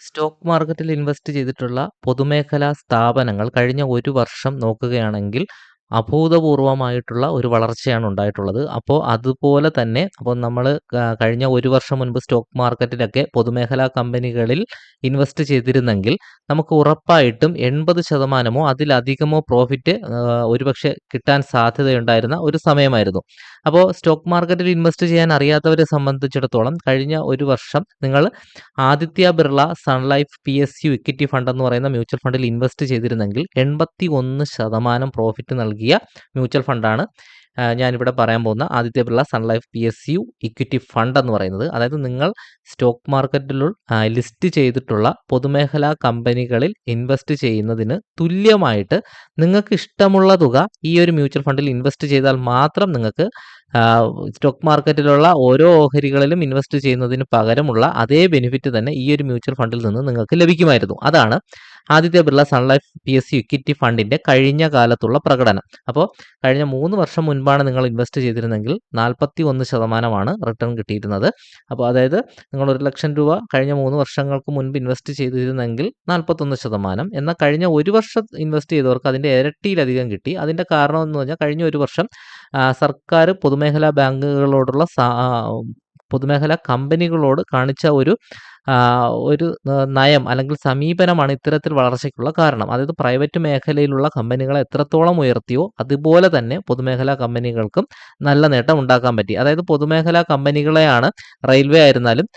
Stock മാർക്കറ്റിൽ invest ചെയ്തിട്ടുള്ള പൊതുമേഖലാ സ്ഥാപനങ്ങൾ കഴിഞ്ഞ ഒരു വർഷം നോക്കുകയാണെങ്കിൽ അഭൂതപൂർവമായിട്ടുള്ള ഒരു വളർച്ചയാണ് ഉണ്ടായിട്ടുള്ളത്. അപ്പോൾ അതുപോലെ തന്നെ അപ്പോൾ നമ്മൾ കഴിഞ്ഞ ഒരു വർഷം മുൻപ് സ്റ്റോക്ക് മാർക്കറ്റിലൊക്കെ പൊതുമേഖലാ കമ്പനികളിൽ ഇൻവെസ്റ്റ് ചെയ്തിരുന്നെങ്കിൽ നമുക്ക് ഉറപ്പായിട്ടും എൺപത് ശതമാനമോ അതിലധികമോ പ്രോഫിറ്റ് ഒരുപക്ഷെ കിട്ടാൻ സാധ്യതയുണ്ടായിരുന്ന ഒരു സമയമായിരുന്നു. അപ്പോൾ സ്റ്റോക്ക് മാർക്കറ്റിൽ ഇൻവെസ്റ്റ് ചെയ്യാൻ അറിയാത്തവരെ സംബന്ധിച്ചിടത്തോളം കഴിഞ്ഞ ഒരു വർഷം നിങ്ങൾ Aditya Birla Sun Life P S U equity fund എന്ന് പറയുന്ന മ്യൂച്വൽ ഫണ്ടിൽ ഇൻവെസ്റ്റ് ചെയ്തിരുന്നെങ്കിൽ എൺപത്തി ഒന്ന് ശതമാനം പ്രോഫിറ്റ് നൽകിയ മ്യൂച്വൽ ഫണ്ടാണ്. ഞാനിവിടെ പറയാൻ പോകുന്ന Aditya Birla Sun Life P S U equity fund എന്ന് പറയുന്നത്. അതായത് നിങ്ങൾ സ്റ്റോക്ക് മാർക്കറ്റിൽ ലിസ്റ്റ് ചെയ്തിട്ടുള്ള പൊതുമേഖലാ കമ്പനികളിൽ ഇൻവെസ്റ്റ് ചെയ്യുന്നതിന് തുല്യമായിട്ട് നിങ്ങൾക്ക് ഇഷ്ടമുള്ള തുക ഈ ഒരു മ്യൂച്വൽ ഫണ്ടിൽ ഇൻവെസ്റ്റ് ചെയ്താൽ മാത്രം നിങ്ങൾക്ക് സ്റ്റോക്ക് മാർക്കറ്റിലുള്ള ഓരോ ഓഹരികളിലും ഇൻവെസ്റ്റ് ചെയ്യുന്നതിന് പകരമുള്ള അതേ ബെനിഫിറ്റ് തന്നെ ഈ ഒരു മ്യൂച്വൽ ഫണ്ടിൽ നിന്ന് നിങ്ങൾക്ക് ലഭിക്കുമായിരുന്നു. അതാണ് Aditya Birla Sun Life P S C equity ഫണ്ടിന്റെ കഴിഞ്ഞ കാലത്തുള്ള പ്രകടനം. അപ്പോൾ കഴിഞ്ഞ മൂന്ന് വർഷം മുൻപാണ് നിങ്ങൾ ഇൻവെസ്റ്റ് ചെയ്തിരുന്നെങ്കിൽ നാൽപ്പത്തി ഒന്ന് ശതമാനമാണ് റിട്ടേൺ കിട്ടിയിരുന്നത്. അപ്പോൾ അതായത് നിങ്ങൾ ഒരു ലക്ഷം രൂപ കഴിഞ്ഞ മൂന്ന് വർഷങ്ങൾക്ക് മുൻപ് ഇൻവെസ്റ്റ് ചെയ്തിരുന്നെങ്കിൽ നാൽപ്പത്തൊന്ന് ശതമാനം. എന്നാൽ കഴിഞ്ഞ ഒരു വർഷം ഇൻവെസ്റ്റ് ചെയ്തവർക്ക് അതിന്റെ ഇരട്ടിയിലധികം കിട്ടി. അതിന്റെ കാരണം എന്ന് പറഞ്ഞാൽ കഴിഞ്ഞ ഒരു വർഷം സർക്കാർ പൊതുമേഖലാ ബാങ്കുകളോടുള്ള പൊതുമേഖലാ കമ്പനികളോട് കാണിച്ച ഒരു ഒരു നയം അല്ലെങ്കിൽ സമീപനമാണ് ഇത്തരത്തിൽ വളർച്ചയ്ക്കുള്ള കാരണം. അതായത് പ്രൈവറ്റ് മേഖലയിലുള്ള കമ്പനികളെ എത്രത്തോളം ഉയർത്തിയോ അതുപോലെ തന്നെ പൊതുമേഖലാ കമ്പനികൾക്കും നല്ല നേട്ടം ഉണ്ടാക്കാൻ പറ്റി. അതായത് പൊതുമേഖലാ കമ്പനികളെയാണ് റെയിൽവേ ആയിരുന്നാലും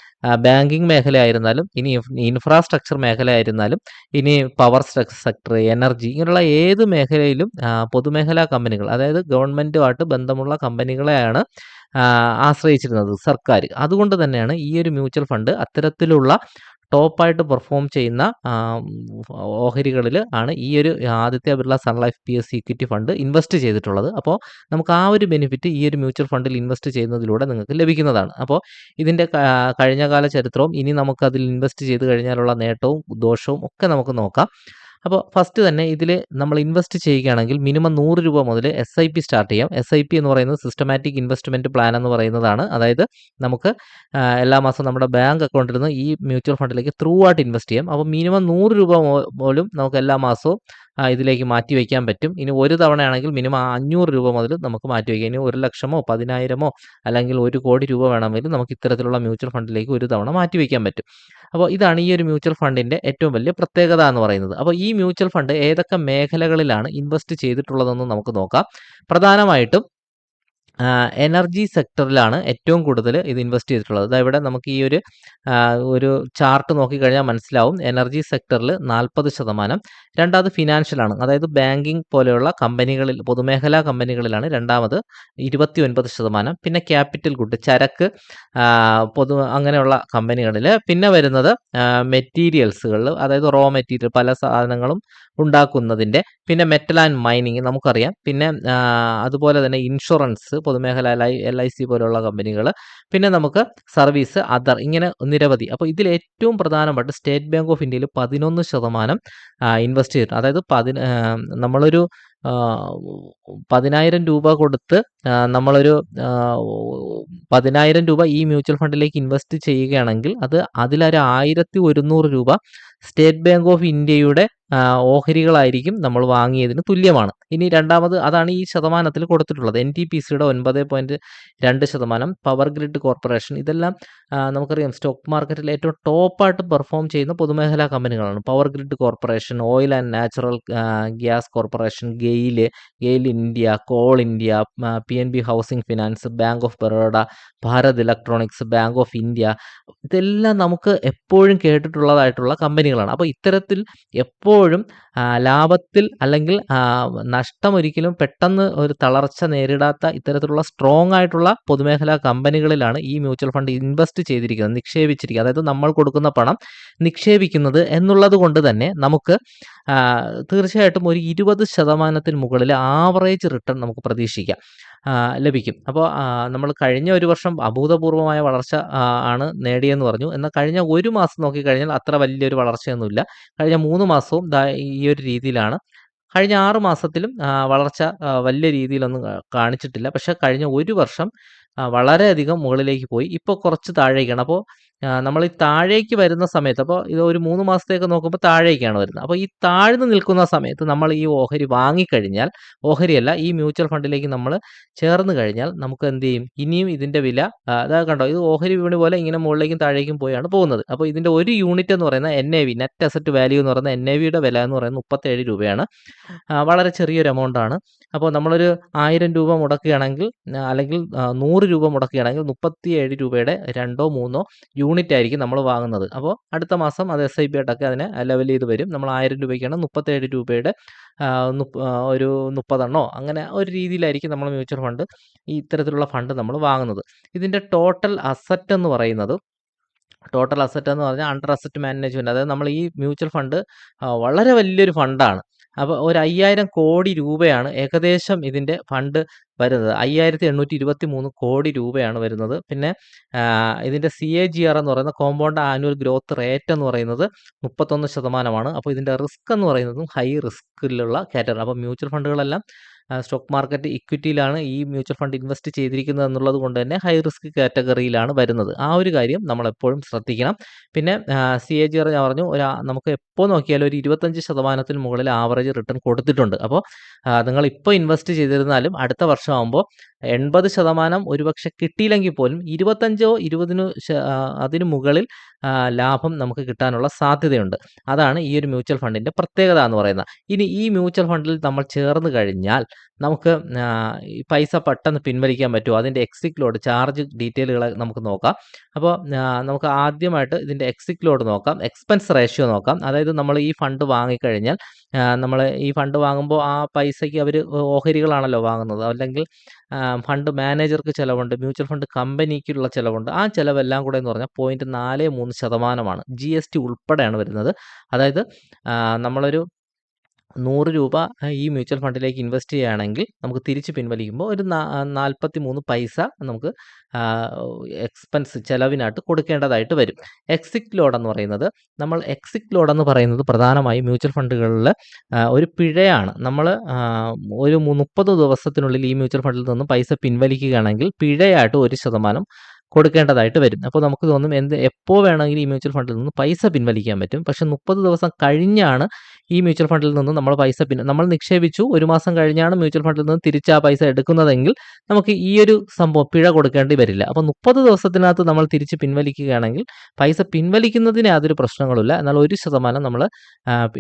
ബാങ്കിങ് മേഖലയായിരുന്നാലും ഇനി ഇൻഫ്രാസ്ട്രക്ചർ മേഖലയായിരുന്നാലും ഇനി പവർ സെക്ടർ എനർജി ഇങ്ങനെയുള്ള ഏത് മേഖലയിലും പൊതുമേഖലാ കമ്പനികൾ അതായത് ഗവൺമെന്റുമായിട്ട് ബന്ധമുള്ള കമ്പനികളെയാണ് ആശ്രയിച്ചിരുന്നത് സർക്കാർ അതുകൊണ്ട് തന്നെയാണ് ഈ ഒരു മ്യൂച്വൽ ഫണ്ട് അത്തരത്തിലുള്ള ടോപ്പായിട്ട് പെർഫോം ചെയ്യുന്ന ഓഹരികളിൽ ആണ് ഈ ഒരു Aditya Birla Sun Life P S equity fund invest ചെയ്തിട്ടുള്ളത്. അപ്പോൾ നമുക്ക് ആ ഒരു ബെനിഫിറ്റ് ഈ ഒരു മ്യൂച്വൽ ഫണ്ടിൽ ഇൻവെസ്റ്റ് ചെയ്യുന്നതിലൂടെ നിങ്ങൾക്ക് ലഭിക്കുന്നതാണ്. അപ്പോൾ ഇതിന്റെ കഴിഞ്ഞകാല ചരിത്രവും ഇനി നമുക്കതിൽ ഇൻവെസ്റ്റ് ചെയ്ത് കഴിഞ്ഞാലുള്ള നേട്ടവും ദോഷവും ഒക്കെ നമുക്ക് നോക്കാം. അപ്പോൾ ഫസ്റ്റ് തന്നെ ഇതിൽ നമ്മൾ ഇൻവെസ്റ്റ് ചെയ്യുകയാണെങ്കിൽ മിനിമം നൂറ് രൂപ മുതൽ എസ് ഐ പി സ്റ്റാർട്ട് ചെയ്യാം. എസ് ഐ പി എന്ന് പറയുന്നത് സിസ്റ്റമാറ്റിക് ഇൻവെസ്റ്റ്മെന്റ് പ്ലാൻ എന്ന് പറയുന്നതാണ്. അതായത് നമുക്ക് എല്ലാ മാസം നമ്മുടെ ബാങ്ക് അക്കൗണ്ടിൽ നിന്ന് ഈ മ്യൂച്വൽ ഫണ്ടിലേക്ക് ത്രൂ ആയിട്ട് ഇൻവെസ്റ്റ് ചെയ്യാം. അപ്പോൾ മിനിമം നൂറ് രൂപ പോലും നമുക്ക് എല്ലാ മാസവും ഇതിലേക്ക് മാറ്റി വയ്ക്കാൻ പറ്റും. ഇനി ഒരു തവണയാണെങ്കിൽ മിനിമം അഞ്ഞൂറ് രൂപ മുതൽ നമുക്ക് മാറ്റി വയ്ക്കാം. ഇനി ഒരു ലക്ഷമോ പതിനായിരമോ അല്ലെങ്കിൽ ഒരു കോടി രൂപ വേണമെങ്കിൽ നമുക്ക് ഇത്തരത്തിലുള്ള മ്യൂച്വൽ ഫണ്ടിലേക്ക് ഒരു തവണ മാറ്റി വയ്ക്കാൻ പറ്റും. അപ്പോൾ ഇതാണ് ഈ ഒരു മ്യൂച്വൽ ഫണ്ടിന്റെ ഏറ്റവും വലിയ പ്രത്യേകത എന്ന് പറയുന്നത്. അപ്പോൾ ഈ മ്യൂച്വൽ ഫണ്ട് ഏതൊക്കെ മേഖലകളിലാണ് ഇൻവെസ്റ്റ് ചെയ്തിട്ടുള്ളതെന്ന് നമുക്ക് നോക്കാം. പ്രധാനമായിട്ടും എനർജി സെക്ടറിലാണ് ഏറ്റവും കൂടുതൽ ഇത് ഇൻവെസ്റ്റ് ചെയ്തിട്ടുള്ളത്. അതായത് ഇവിടെ നമുക്ക് ഈ ഒരു ഒരു ചാർട്ട് നോക്കിക്കഴിഞ്ഞാൽ മനസ്സിലാവും. എനർജി സെക്ടറിൽ നാൽപ്പത് ശതമാനം. രണ്ടാമത് ഫിനാൻഷ്യലാണ്. അതായത് ബാങ്കിങ് പോലെയുള്ള കമ്പനികളിൽ പൊതുമേഖലാ കമ്പനികളിലാണ് രണ്ടാമത് ഇരുപത്തി ഒൻപത് ശതമാനം. പിന്നെ ക്യാപിറ്റൽ ഗുഡ് ചരക്ക് പൊതു അങ്ങനെയുള്ള കമ്പനികളിൽ. പിന്നെ വരുന്നത് മെറ്റീരിയൽസുകളിൽ അതായത് റോ മെറ്റീരിയൽ പല സാധനങ്ങളും ഉണ്ടാക്കുന്നതിന്റെ. പിന്നെ മെറ്റൽ ആൻഡ് മൈനിങ് നമുക്കറിയാം. പിന്നെ അതുപോലെ തന്നെ ഇൻഷുറൻസ് പൊതുമേഖല എൽ ഐ സി പോലുള്ള കമ്പനികൾ പിന്നെ നമുക്ക് സർവീസ് അതർ ഇങ്ങനെ നിരവധി. അപ്പോൾ ഇതിൽ ഏറ്റവും പ്രധാനപ്പെട്ട സ്റ്റേറ്റ് ബാങ്ക് ഓഫ് ഇന്ത്യയിൽ പതിനൊന്ന് ശതമാനം ഇൻവെസ്റ്റ് ചെയ്തിട്ടുണ്ട്. അതായത് പതിന നമ്മളൊരു പതിനായിരം രൂപ കൊടുത്ത് നമ്മളൊരു പതിനായിരം രൂപ ഈ മ്യൂച്വൽ ഫണ്ടിലേക്ക് ഇൻവെസ്റ്റ് ചെയ്യുകയാണെങ്കിൽ അത് അതിലൊരു ആയിരത്തി ഒരുന്നൂറ് രൂപ സ്റ്റേറ്റ് ബാങ്ക് ഓഫ് ഇന്ത്യയുടെ ഓഹരികളായിരിക്കും നമ്മൾ വാങ്ങിയതിന് തുല്യമാണ്. ഇനി രണ്ടാമത് അതാണ് ഈ ശതമാനത്തിൽ കൊടുത്തിട്ടുള്ളത്. എൻ ടി പി സിയുടെ ഒൻപത് പോയിന്റ് രണ്ട് ശതമാനം പവർ ഗ്രിഡ് കോർപ്പറേഷൻ ഇതെല്ലാം നമുക്കറിയാം സ്റ്റോക്ക് മാർക്കറ്റിൽ ഏറ്റവും ടോപ്പായിട്ട് പെർഫോം ചെയ്യുന്ന പൊതുമേഖലാ കമ്പനികളാണ്. Power Grid Corporation Oil and Natural Gas Corporation GAIL GAIL India Coal India P N B Housing Finance Bank of Baroda Bharat Electronics Bank of India ഇതെല്ലാം നമുക്ക് എപ്പോഴും കേട്ടിട്ടുള്ളതായിട്ടുള്ള കമ്പനികളാണ്. അപ്പോൾ ഇത്തരത്തിൽ എപ്പോഴും ലാഭത്തിൽ അല്ലെങ്കിൽ നഷ്ടം ഒരിക്കലും പെട്ടെന്ന് ഒരു തളർച്ച നേരിടാത്ത ഇത്തരത്തിലുള്ള സ്ട്രോങ് ആയിട്ടുള്ള പൊതുമേഖലാ കമ്പനികളിലാണ് ഈ മ്യൂച്വൽ ഫണ്ട് ഇൻവെസ്റ്റ് ചെയ്തിരിക്കുന്നത് നിക്ഷേപിച്ചിരിക്കുന്നത്. അതായത് നമ്മൾ കൊടുക്കുന്ന പണം നിക്ഷേപിക്കുന്നത് എന്നുള്ളത് കൊണ്ട് തന്നെ നമുക്ക് തീർച്ചയായിട്ടും ഒരു ഇരുപത് ശതമാനത്തിന് മുകളിൽ ആവറേജ് റിട്ടേൺ നമുക്ക് പ്രതീക്ഷിക്കാം ലഭിക്കും. അപ്പോൾ നമ്മൾ കഴിഞ്ഞ ഒരു വർഷം അഭൂതപൂർവമായ വളർച്ച ആണ് നേടിയെന്ന് പറഞ്ഞു. എന്നാൽ കഴിഞ്ഞ ഒരു മാസം നോക്കിക്കഴിഞ്ഞാൽ അത്ര വലിയൊരു വളർച്ചയൊന്നുമില്ല. കഴിഞ്ഞ മൂന്ന് മാസവും ഈ ഒരു രീതിയിലാണ്. കഴിഞ്ഞ ആറ് മാസത്തിലും വളർച്ച വലിയ രീതിയിലൊന്നും കാണിച്ചിട്ടില്ല. പക്ഷേ കഴിഞ്ഞ ഒരു വർഷം വളരെയധികം മുകളിലേക്ക് പോയി. ഇപ്പോൾ കുറച്ച് താഴേക്കാണ്. അപ്പോൾ നമ്മൾ ഈ താഴേക്ക് വരുന്ന സമയത്ത് അപ്പോൾ ഇത് ഒരു മൂന്ന് മാസത്തേക്ക് നോക്കുമ്പോൾ താഴേക്കാണ് വരുന്നത്. അപ്പോൾ ഈ താഴ്ന്നു നിൽക്കുന്ന സമയത്ത് നമ്മൾ ഈ ഓഹരി വാങ്ങിക്കഴിഞ്ഞാൽ ഓഹരിയല്ല ഈ മ്യൂച്വൽ ഫണ്ടിലേക്ക് നമ്മൾ ചേർന്ന് കഴിഞ്ഞാൽ നമുക്ക് എന്ത് ചെയ്യും? ഇനിയും ഇതിന്റെ വില അതായത് അതാ കണ്ടോ ഇത് ഓഹരി വിപണി പോലെ ഇങ്ങനെ മുകളിലേക്കും താഴേക്കും പോയാണ് പോകുന്നത്. അപ്പോൾ ഇതിന്റെ ഒരു യൂണിറ്റ് എന്ന് പറയുന്ന N A V net asset value എന്ന് പറയുന്ന എൻ എ വിയുടെ വില എന്ന് പറയുന്നത് മുപ്പത്തേഴ് രൂപയാണ്. വളരെ ചെറിയൊരു എമൗണ്ട് ആണ്. അപ്പോൾ നമ്മളൊരു ആയിരം രൂപ മുടക്കുകയാണെങ്കിൽ അല്ലെങ്കിൽ ആ, നൂറ് രൂപ മുടക്കുകയാണെങ്കിൽ മുപ്പത്തിയേഴ് രൂപയുടെ രണ്ടോ മൂന്നോ യൂണിറ്റ് ആയിരിക്കും നമ്മൾ വാങ്ങുന്നത്. അപ്പോൾ അടുത്ത മാസം അത് എസ് ഐ പി ആയിട്ടൊക്കെ അതിനെ ലെവൽ ചെയ്ത് വരും. നമ്മൾ ആയിരം രൂപയ്ക്കാണ് മുപ്പത്തേഴ് രൂപയുടെ ഒരു മുപ്പതെണ്ണോ അങ്ങനെ ഒരു രീതിയിലായിരിക്കും നമ്മൾ മ്യൂച്വൽ ഫണ്ട് ഈ ഇത്തരത്തിലുള്ള ഫണ്ട് നമ്മൾ വാങ്ങുന്നത്. ഇതിന്റെ ടോട്ടൽ അസറ്റ് എന്ന് പറയുന്നത് ടോട്ടൽ അസറ്റ് എന്ന് പറഞ്ഞാൽ അണ്ടർ അസറ്റ് മാനേജ്മെന്റ് അതായത് നമ്മൾ ഈ മ്യൂച്വൽ ഫണ്ട് വളരെ വലിയൊരു ഫണ്ടാണ് അപ്പോൾ ഒരു അയ്യായിരം കോടി രൂപയാണ് ഏകദേശം ഇതിന്റെ ഫണ്ട് വരുന്നത്. അയ്യായിരത്തി എണ്ണൂറ്റി ഇരുപത്തി മൂന്ന് കോടി രൂപയാണ് വരുന്നത്. പിന്നെ ഇതിന്റെ സി എ ജി ആർ എന്ന് പറയുന്ന കോമ്പൗണ്ട് ആനുവൽ ഗ്രോത്ത് റേറ്റ് എന്ന് പറയുന്നത് മുപ്പത്തൊന്ന് ശതമാനമാണ്. അപ്പോൾ ഇതിന്റെ റിസ്ക് എന്ന് പറയുന്നതും ഹൈ റിസ്കിലുള്ള കാറ്റഗറി. അപ്പോൾ മ്യൂച്വൽ ഫണ്ടുകളെല്ലാം സ്റ്റോക്ക് മാർക്കറ്റ് ഇക്വിറ്റിയിലാണ് ഈ മ്യൂച്വൽ ഫണ്ട് ഇൻവെസ്റ്റ് ചെയ്തിരിക്കുന്നത് എന്നുള്ളത് കൊണ്ട് തന്നെ ഹൈ റിസ്ക് കാറ്റഗറിയിലാണ് വരുന്നത്. ആ ഒരു കാര്യം നമ്മൾ എപ്പോഴും ശ്രദ്ധിക്കണം. പിന്നെ സി എ ജി ആർ ഞാൻ പറഞ്ഞു ഒരു നമുക്ക് എപ്പോൾ നോക്കിയാലും ഒരു ഇരുപത്തഞ്ച് ശതമാനത്തിന് മുകളിൽ ആവറേജ് റിട്ടേൺ കൊടുത്തിട്ടുണ്ട്. അപ്പോൾ നിങ്ങൾ ഇപ്പോൾ ഇൻവെസ്റ്റ് ചെയ്തിരുന്നാലും അടുത്ത വർഷമാകുമ്പോൾ എൺപത് ശതമാനം ഒരുപക്ഷെ കിട്ടിയില്ലെങ്കിൽ പോലും ഇരുപത്തഞ്ചോ ഇരുപതിനു അതിനു മുകളിൽ ലാഭം നമുക്ക് കിട്ടാനുള്ള സാധ്യതയുണ്ട്. അതാണ് ഈ ഒരു മ്യൂച്വൽ ഫണ്ടിന്റെ പ്രത്യേകത എന്ന് പറയുന്നത്. ഇനി ഈ മ്യൂച്വൽ ഫണ്ടിൽ നമ്മൾ ചേർന്ന് കഴിഞ്ഞാൽ നമുക്ക് പൈസ പെട്ടെന്ന് പിൻവലിക്കാൻ പറ്റുമോ? അതിന്റെ എക്സിറ്റ് ലോഡ് ചാർജ് ഡീറ്റെയിലുകൾ നമുക്ക് നോക്കാം. അപ്പോൾ നമുക്ക് ആദ്യമായിട്ട് ഇതിന്റെ എക്സിറ്റ് ലോഡ് നോക്കാം. എക്സ്പെൻസ് റേഷ്യോ നോക്കാം. അതായത് നമ്മൾ ഈ ഫണ്ട് വാങ്ങിക്കഴിഞ്ഞാൽ നമ്മൾ ഈ ഫണ്ട് വാങ്ങുമ്പോൾ ആ പൈസയ്ക്ക് അവർ ഓഹരികളാണല്ലോ വാങ്ങുന്നത്. അല്ലെങ്കിൽ ഫണ്ട് മാനേജർക്ക് ചിലവുണ്ട് മ്യൂച്വൽ ഫണ്ട് കമ്പനിക്കുള്ള ചിലവുണ്ട്. ആ ചിലവെല്ലാം കൂടെ എന്ന് പറഞ്ഞാൽ പോയിന്റ് നാല് മൂന്ന് ശതമാനമാണ്. ജി എസ് ടി ഉൾപ്പെടെയാണ് വരുന്നത്. അതായത് നമ്മളൊരു നൂറ് രൂപ ഈ മ്യൂച്വൽ ഫണ്ടിലേക്ക് ഇൻവെസ്റ്റ് ചെയ്യുകയാണെങ്കിൽ നമുക്ക് തിരിച്ച് പിൻവലിക്കുമ്പോൾ ഒരു നാൽപ്പത്തി മൂന്ന് പൈസ നമുക്ക് എക്സ്പെൻസ് ചെലവിനായിട്ട് കൊടുക്കേണ്ടതായിട്ട് വരും. എക്സിറ്റ് ലോഡ് എന്ന് പറയുന്നത് നമ്മൾ എക്സിറ്റ് ലോഡ് എന്ന് പറയുന്നത് പ്രധാനമായും മ്യൂച്വൽ ഫണ്ടുകളിൽ ഒരു പിഴയാണ്. നമ്മൾ ഒരു മുപ്പത് ദിവസത്തിനുള്ളിൽ ഈ മ്യൂച്വൽ ഫണ്ടിൽ നിന്ന് പൈസ പിൻവലിക്കുകയാണെങ്കിൽ പിഴയായിട്ട് ഒരു ശതമാനം കൊടുക്കേണ്ടതായിട്ട് വരും അപ്പോൾ നമുക്ക് തോന്നും എന്ത് എപ്പോൾ വേണമെങ്കിലും ഈ മ്യൂച്വൽ ഫണ്ടിൽ നിന്ന് പൈസ പിൻവലിക്കാൻ പറ്റും. പക്ഷേ മുപ്പത് ദിവസം കഴിഞ്ഞാണ് ഈ മ്യൂച്വൽ ഫണ്ടിൽ നിന്ന് നമ്മൾ പൈസ പിൻ നമ്മൾ നിക്ഷേപിച്ചു. ഒരു മാസം കഴിഞ്ഞാണ് മ്യൂച്വൽ ഫണ്ടിൽ നിന്ന് തിരിച്ച് ആ പൈസ എടുക്കുന്നതെങ്കിൽ നമുക്ക് ഈ ഒരു സംഭവം പിഴ കൊടുക്കേണ്ടി വരില്ല. അപ്പോൾ മുപ്പത് ദിവസത്തിനകത്ത് നമ്മൾ തിരിച്ച് പിൻവലിക്കുകയാണെങ്കിൽ പൈസ പിൻവലിക്കുന്നതിന് യാതൊരു പ്രശ്നങ്ങളില്ല എന്നാൽ ഒരു ശതമാനം നമ്മൾ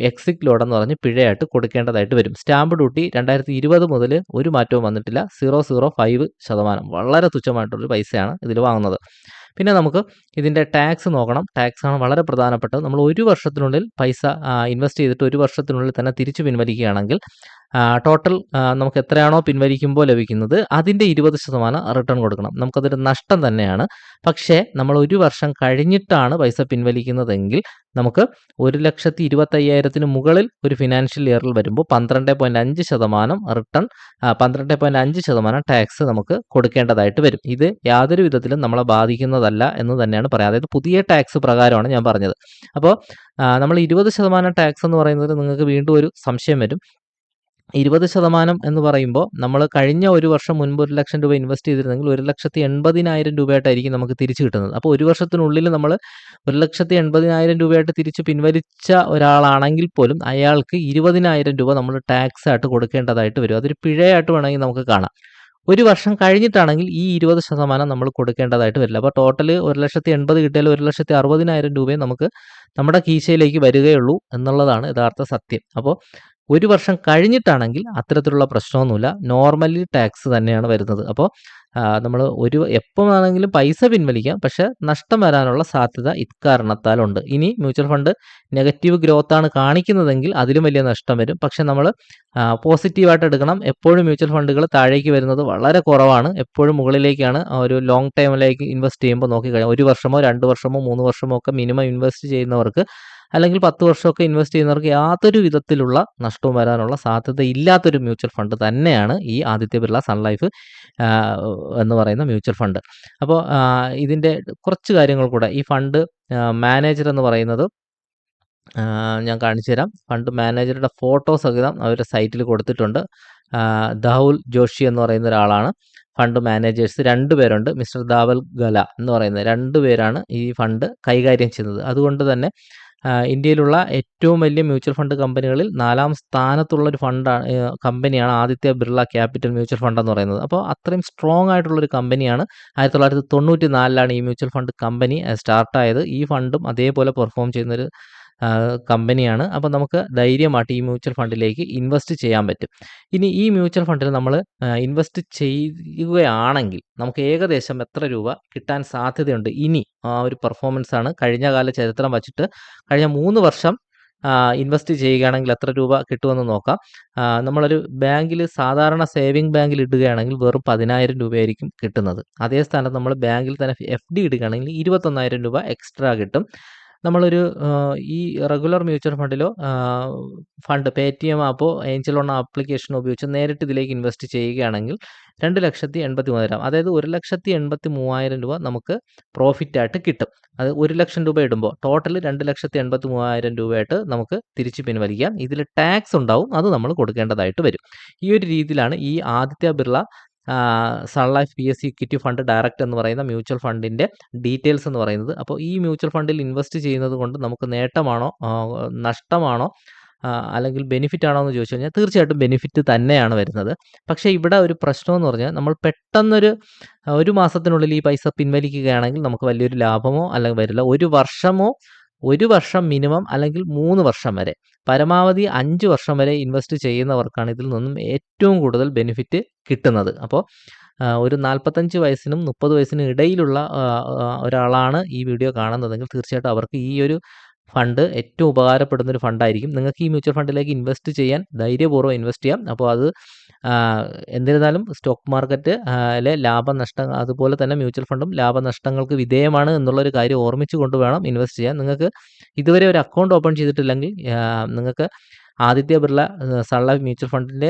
എക്സിറ്റ് ലോഡ് എന്ന് പറഞ്ഞ് പിഴയായിട്ട് കൊടുക്കേണ്ടതായിട്ട് വരും. സ്റ്റാമ്പ് ഡ്യൂട്ടി രണ്ടായിരത്തി ഇരുപത് മുതൽ ഒരു മാറ്റവും വന്നിട്ടില്ല. സീറോ സീറോ ഫൈവ് ശതമാനം. വളരെ തുച്ഛമായിട്ടുള്ളൊരു പൈസയാണ് ഇതിൽ വാങ്ങുന്നത്. പിന്നെ നമുക്ക് ഇതിന്റെ ടാക്സ് നോക്കണം. ടാക്സ് ആണ് വളരെ പ്രധാനപ്പെട്ടത്. നമ്മൾ ഒരു വർഷത്തിനുള്ളിൽ പൈസ ഇൻവെസ്റ്റ് ചെയ്തിട്ട് ഒരു വർഷത്തിനുള്ളിൽ തന്നെ തിരിച്ചു പിൻവലിക്കുകയാണെങ്കിൽ ടോട്ടൽ നമുക്ക് എത്രയാണോ പിൻവലിക്കുമ്പോൾ ലഭിക്കുന്നത് അതിന്റെ ഇരുപത് ശതമാനം റിട്ടേൺ കൊടുക്കണം. നമുക്കതൊരു നഷ്ടം തന്നെയാണ്. പക്ഷേ നമ്മൾ ഒരു വർഷം കഴിഞ്ഞിട്ടാണ് പൈസ പിൻവലിക്കുന്നതെങ്കിൽ നമുക്ക് ഒരു ലക്ഷത്തി ഇരുപത്തയ്യായിരത്തിന് മുകളിൽ ഒരു ഫിനാൻഷ്യൽ ഇയറിൽ വരുമ്പോൾ പന്ത്രണ്ട് പോയിന്റ് അഞ്ച് ശതമാനം റിട്ടേൺ പന്ത്രണ്ട് പോയിന്റ് അഞ്ച് ശതമാനം ടാക്സ് നമുക്ക് കൊടുക്കേണ്ടതായിട്ട് വരും. ഇത് യാതൊരു വിധത്തിലും നമ്മളെ ബാധിക്കുന്നതല്ല എന്ന് തന്നെയാണ് പറയുക അതായത് പുതിയ ടാക്സ് പ്രകാരമാണ് ഞാൻ പറഞ്ഞത്. അപ്പോൾ നമ്മൾ ഇരുപത് ശതമാനം ടാക്സ് എന്ന് പറയുന്നത് നിങ്ങൾക്ക് വീണ്ടും ഒരു സംശയം വരും. ഇരുപത് ശതമാനം എന്ന് പറയുമ്പോൾ നമ്മൾ കഴിഞ്ഞ ഒരു വർഷം മുൻപ് ഒരു ലക്ഷം രൂപ ഇൻവെസ്റ്റ് ചെയ്തിരുന്നെങ്കിൽ ഒരു ലക്ഷത്തി എൺപതിനായിരം രൂപയായിട്ടായിരിക്കും നമുക്ക് തിരിച്ചു കിട്ടുന്നത്. അപ്പോൾ ഒരു വർഷത്തിനുള്ളിൽ നമ്മൾ ഒരു ലക്ഷത്തി എൺപതിനായിരം രൂപയായിട്ട് തിരിച്ച് പിൻവലിച്ച ഒരാളാണെങ്കിൽ പോലും അയാൾക്ക് ഇരുപതിനായിരം രൂപ നമ്മൾ ടാക്സ് ആയിട്ട് കൊടുക്കേണ്ടതായിട്ട് വരും. അതൊരു പിഴയായിട്ട് വേണമെങ്കിൽ നമുക്ക് കാണാം. ഒരു വർഷം കഴിഞ്ഞിട്ടാണെങ്കിൽ ഈ ഇരുപത് ശതമാനം നമ്മൾ കൊടുക്കേണ്ടതായിട്ട് വരില്ല. അപ്പോൾ ടോട്ടൽ ഒരു ലക്ഷത്തി എൺപത് കിട്ടിയാൽ ഒരു ലക്ഷത്തി അറുപതിനായിരം രൂപയും നമുക്ക് നമ്മുടെ കീശയിലേക്ക് വരികയുള്ളൂ എന്നുള്ളതാണ് യഥാർത്ഥ സത്യം. അപ്പോൾ ഒരു വർഷം കഴിഞ്ഞിട്ടാണെങ്കിൽ അത്തരത്തിലുള്ള പ്രശ്നമൊന്നുമില്ല. നോർമലി ടാക്സ് തന്നെയാണ് വരുന്നത്. അപ്പോൾ നമ്മൾ ഒരു എപ്പോൾ വേണമെങ്കിലും പൈസ പിൻവലിക്കാം. പക്ഷേ നഷ്ടം വരാനുള്ള സാധ്യത ഇക്കാരണത്താലുണ്ട്. ഇനി മ്യൂച്വൽ ഫണ്ട് നെഗറ്റീവ് ഗ്രോത്ത് ആണ് കാണിക്കുന്നതെങ്കിൽ അതിലും വലിയ നഷ്ടം വരും. പക്ഷെ നമ്മൾ പോസിറ്റീവായിട്ട് എടുക്കണം. എപ്പോഴും മ്യൂച്വൽ ഫണ്ടുകൾ താഴേക്ക് വരുന്നത് വളരെ കുറവാണ്. എപ്പോഴും മുകളിലേക്കാണ്. ഒരു ലോങ് ടൈമിലേക്ക് ഇൻവെസ്റ്റ് ചെയ്യുമ്പോൾ നോക്കിക്കഴിഞ്ഞാൽ ഒരു വർഷമോ രണ്ട് വർഷമോ മൂന്ന് വർഷമോ ഒക്കെ മിനിമം ഇൻവെസ്റ്റ് ചെയ്യുന്നവർക്ക് അല്ലെങ്കിൽ പത്ത് വർഷമൊക്കെ ഇൻവെസ്റ്റ് ചെയ്യുന്നവർക്ക് യാതൊരു വിധത്തിലുള്ള നഷ്ടവും വരാനുള്ള സാധ്യത ഇല്ലാത്തൊരു മ്യൂച്വൽ ഫണ്ട് തന്നെയാണ് ഈ ആദിത്യ ബിർള സൺലൈഫ് എന്ന് പറയുന്ന മ്യൂച്വൽ ഫണ്ട്. അപ്പോൾ ഇതിന്റെ കുറച്ച് കാര്യങ്ങൾ കൂടെ. ഈ ഫണ്ട് മാനേജർ എന്ന് പറയുന്നത് ഞാൻ കാണിച്ചു തരാം. ഫണ്ട് മാനേജറുടെ ഫോട്ടോ സഹിതം അവരുടെ സൈറ്റിൽ കൊടുത്തിട്ടുണ്ട്. ദാവുൽ ജോഷി എന്ന് പറയുന്ന ഒരാളാണ്. ഫണ്ട് മാനേജേഴ്സ് രണ്ട് പേരുണ്ട്. മിസ്റ്റർ ദാവൽ ഗല എന്ന് പറയുന്നത് രണ്ട് പേരാണ് ഈ ഫണ്ട് കൈകാര്യം ചെയ്യുന്നത്. അതുകൊണ്ട് തന്നെ ഇന്ത്യയിലുള്ള ഏറ്റവും വലിയ മ്യൂച്വൽ ഫണ്ട് കമ്പനികളിൽ നാലാം സ്ഥാനത്തുള്ള ഒരു ഫണ്ടാണ് കമ്പനിയാണ് Aditya Birla capital mutual fund എന്ന് പറയുന്നത്. അപ്പോൾ അത്രയും സ്ട്രോങ് ആയിട്ടുള്ള ഒരു കമ്പനിയാണ് ആയിരത്തി തൊള്ളായിരത്തി തൊണ്ണൂറ്റി നാലിലാണ് ഈ മ്യൂച്വൽ ഫണ്ട് കമ്പനി സ്റ്റാർട്ടായത് ഈ ഫണ്ടും അതേപോലെ പെർഫോം ചെയ്യുന്നൊരു കമ്പനിയാണ്. അപ്പോൾ നമുക്ക് ധൈര്യമായിട്ട് ഈ മ്യൂച്വൽ ഫണ്ടിലേക്ക് ഇൻവെസ്റ്റ് ചെയ്യാൻ പറ്റും. ഇനി ഈ മ്യൂച്വൽ ഫണ്ടിൽ നമ്മൾ ഇൻവെസ്റ്റ് ചെയ്യുകയാണെങ്കിൽ നമുക്ക് ഏകദേശം എത്ര രൂപ കിട്ടാൻ സാധ്യതയുണ്ട്? ഇനി ആ ഒരു പെർഫോമൻസ് ആണ് കഴിഞ്ഞ കാല ചരിത്രം വച്ചിട്ട് കഴിഞ്ഞ മൂന്ന് വർഷം ഇൻവെസ്റ്റ് ചെയ്യുകയാണെങ്കിൽ എത്ര രൂപ കിട്ടുമെന്ന് നോക്കാം. നമ്മളൊരു ബാങ്കിൽ സാധാരണ സേവിങ് ബാങ്കിൽ ഇടുകയാണെങ്കിൽ വെറും പതിനായിരം രൂപയായിരിക്കും കിട്ടുന്നത്. അതേ സ്ഥാനത്ത് നമ്മൾ ബാങ്കിൽ തന്നെ എഫ് ഡി ഇടുകയാണെങ്കിൽ ഇരുപത്തൊന്നായിരം രൂപ എക്സ്ട്രാ കിട്ടും. നമ്മളൊരു ഈ റെഗുലർ മ്യൂച്വൽ ഫണ്ടിലോ ഫണ്ട് പേ ടി എം ആപ്പോ ഏഞ്ചൽ ലോൺ ആപ്ലിക്കേഷൻ ഉപയോഗിച്ച് നേരിട്ട് ഇതിലേക്ക് ഇൻവെസ്റ്റ് ചെയ്യുകയാണെങ്കിൽ രണ്ട് ലക്ഷത്തി എൺപത്തി മൂവായിരം അതായത് ഒരു ലക്ഷത്തി എൺപത്തി മൂവായിരം രൂപ നമുക്ക് പ്രോഫിറ്റ് ആയിട്ട് കിട്ടും. അത് ഒരു ലക്ഷം രൂപ ഇടുമ്പോൾ ടോട്ടൽ രണ്ട് ലക്ഷത്തി എൺപത്തി മൂവായിരം രൂപയായിട്ട് നമുക്ക് തിരിച്ച് പിൻവലിക്കാം. ഇതിൽ ടാക്സ് ഉണ്ടാവും അത് നമ്മൾ കൊടുക്കേണ്ടതായിട്ട് വരും. ഈ ഒരു രീതിയിലാണ് ഈ Aditya Birla Sun Life P S C equity fund direct എന്ന് പറയുന്ന മ്യൂച്വൽ ഫണ്ടിന്റെ ഡീറ്റെയിൽസ് എന്ന് പറയുന്നത്. അപ്പോൾ ഈ മ്യൂച്വൽ ഫണ്ടിൽ ഇൻവെസ്റ്റ് ചെയ്യുന്നത് കൊണ്ട് നമുക്ക് നേട്ടമാണോ നഷ്ടമാണോ അല്ലെങ്കിൽ ബെനിഫിറ്റ് ആണോ എന്ന് ചോദിച്ചു കഴിഞ്ഞാൽ തീർച്ചയായിട്ടും ബെനിഫിറ്റ് തന്നെയാണ് വരുന്നത്. പക്ഷേ ഇവിടെ ഒരു പ്രശ്നം എന്ന് പറഞ്ഞാൽ നമ്മൾ പെട്ടെന്നൊരു ഒരു മാസത്തിനുള്ളിൽ ഈ പൈസ പിൻവലിക്കുകയാണെങ്കിൽ നമുക്ക് വലിയൊരു ലാഭമോ അല്ലെങ്കിൽ വരില്ല. ഒരു വർഷമോ ഒരു വർഷം മിനിമം അല്ലെങ്കിൽ മൂന്ന് വർഷം വരെ. പരമാവധി അഞ്ച് വർഷം വരെ ഇൻവെസ്റ്റ് ചെയ്യുന്നവർക്കാണ് ഇതിൽ നിന്നും ഏറ്റവും കൂടുതൽ ബെനിഫിറ്റ് കിട്ടുന്നത്. അപ്പോൾ ഒരു നാൽപ്പത്തഞ്ച് വയസ്സിനും മുപ്പത് വയസ്സിനും ഇടയിലുള്ള ഒരാളാണ് ഈ വീഡിയോ കാണുന്നതെങ്കിൽ തീർച്ചയായിട്ടും അവർക്ക് ഈ ഒരു ഫണ്ട് ഏറ്റവും ഉപകാരപ്പെടുന്ന ഒരു ഫണ്ടായിരിക്കും നിങ്ങൾക്ക് ഈ മ്യൂച്വൽ ഫണ്ടിലേക്ക് ഇൻവെസ്റ്റ് ചെയ്യാൻ ധൈര്യപൂർവം ഇൻവെസ്റ്റ് ചെയ്യാം. അപ്പോൾ അത് എന്നിരുന്നാലും സ്റ്റോക്ക് മാർക്കറ്റ് അല്ലെ ലാഭനഷ്ടം അതുപോലെ തന്നെ മ്യൂച്വൽ ഫണ്ടും ലാഭനഷ്ടങ്ങൾക്ക് വിധേയമാണ് എന്നുള്ളൊരു കാര്യം ഓർമ്മിച്ച് കൊണ്ട് വേണം ഇൻവെസ്റ്റ് ചെയ്യാൻ. നിങ്ങൾക്ക് ഇതുവരെ ഒരു അക്കൗണ്ട് ഓപ്പൺ ചെയ്തിട്ടില്ലെങ്കിൽ നിങ്ങൾക്ക് Aditya Birla Sun Life mutual ഫണ്ടിന്റെ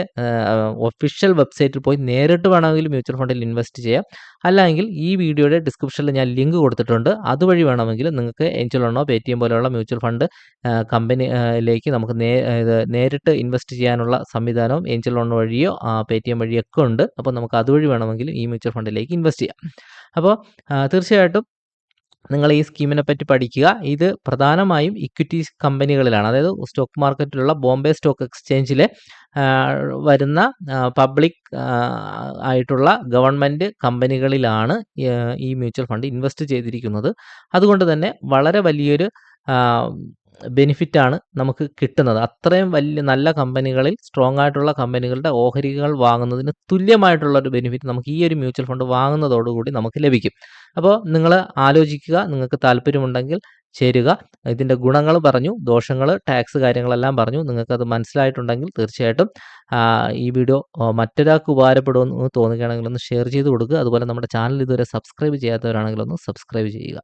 ഒഫീഷ്യൽ വെബ്സൈറ്റിൽ പോയി നേരിട്ട് വേണമെങ്കിൽ മ്യൂച്വൽ ഫണ്ടിൽ ഇൻവെസ്റ്റ് ചെയ്യാം. അല്ലെങ്കിൽ ഈ വീഡിയോയുടെ ഡിസ്ക്രിപ്ഷനിൽ ഞാൻ ലിങ്ക് കൊടുത്തിട്ടുണ്ട്. അതുവഴി വേണമെങ്കിൽ നിങ്ങൾക്ക് ഏഞ്ചൽ ലോണോ പേ ടി എം പോലെയുള്ള മ്യൂച്വൽ ഫണ്ട് കമ്പനിയിലേക്ക് നമുക്ക് നേരിട്ട് ഇൻവെസ്റ്റ് ചെയ്യാനുള്ള സംവിധാനവും ഏഞ്ചൽ ലോൺ വഴിയോ പേ ടി എം വഴിയൊക്കെ ഉണ്ട്. അപ്പോൾ നമുക്ക് അതുവഴി വേണമെങ്കിൽ ഈ മ്യൂച്വൽ ഫണ്ടിലേക്ക് ഇൻവെസ്റ്റ് ചെയ്യാം. അപ്പോൾ തീർച്ചയായിട്ടും നിങ്ങൾ ഈ സ്കീമിനെ പറ്റി പഠിക്കുക. ഇത് പ്രധാനമായും ഇക്വിറ്റി കമ്പനികളിലാണ്. അതായത് സ്റ്റോക്ക് മാർക്കറ്റിലുള്ള ബോംബെ സ്റ്റോക്ക് എക്സ്ചേഞ്ചിലെ വരുന്ന പബ്ലിക് ആയിട്ടുള്ള ഗവൺമെന്റ് കമ്പനികളിലാണ് ഈ മ്യൂച്വൽ ഫണ്ട് ഇൻവെസ്റ്റ് ചെയ്തിരിക്കുന്നത്. അതുകൊണ്ട് തന്നെ വളരെ വലിയൊരു ബെനിഫിറ്റാണ് നമുക്ക് കിട്ടുന്നത്. അത്രയും വലിയ നല്ല കമ്പനികളിൽ സ്ട്രോങ് ആയിട്ടുള്ള കമ്പനികളുടെ ഓഹരികൾ വാങ്ങുന്നതിന് തുല്യമായിട്ടുള്ള ഒരു ബെനിഫിറ്റ് നമുക്ക് ഈ ഒരു മ്യൂച്വൽ ഫണ്ട് വാങ്ങുന്നതോടുകൂടി നമുക്ക് ലഭിക്കും. അപ്പോൾ നിങ്ങൾ ആലോചിക്കുക നിങ്ങൾക്ക് താല്പര്യമുണ്ടെങ്കിൽ ചേരുക. ഇതിന്റെ ഗുണങ്ങൾ പറഞ്ഞു ദോഷങ്ങൾ ടാക്സ് കാര്യങ്ങളെല്ലാം പറഞ്ഞു. നിങ്ങൾക്കത് മനസ്സിലായിട്ടുണ്ടെങ്കിൽ തീർച്ചയായിട്ടും ഈ വീഡിയോ മറ്റൊരാൾക്ക് ഉപകാരപ്പെടുമെന്ന് തോന്നുകയാണെങ്കിൽ ഒന്ന് ഷെയർ ചെയ്ത് കൊടുക്കുക. അതുപോലെ നമ്മുടെ ചാനൽ ഇതുവരെ സബ്സ്ക്രൈബ് ചെയ്യാത്തവരാണെങ്കിൽ ഒന്ന് സബ്സ്ക്രൈബ് ചെയ്യുക.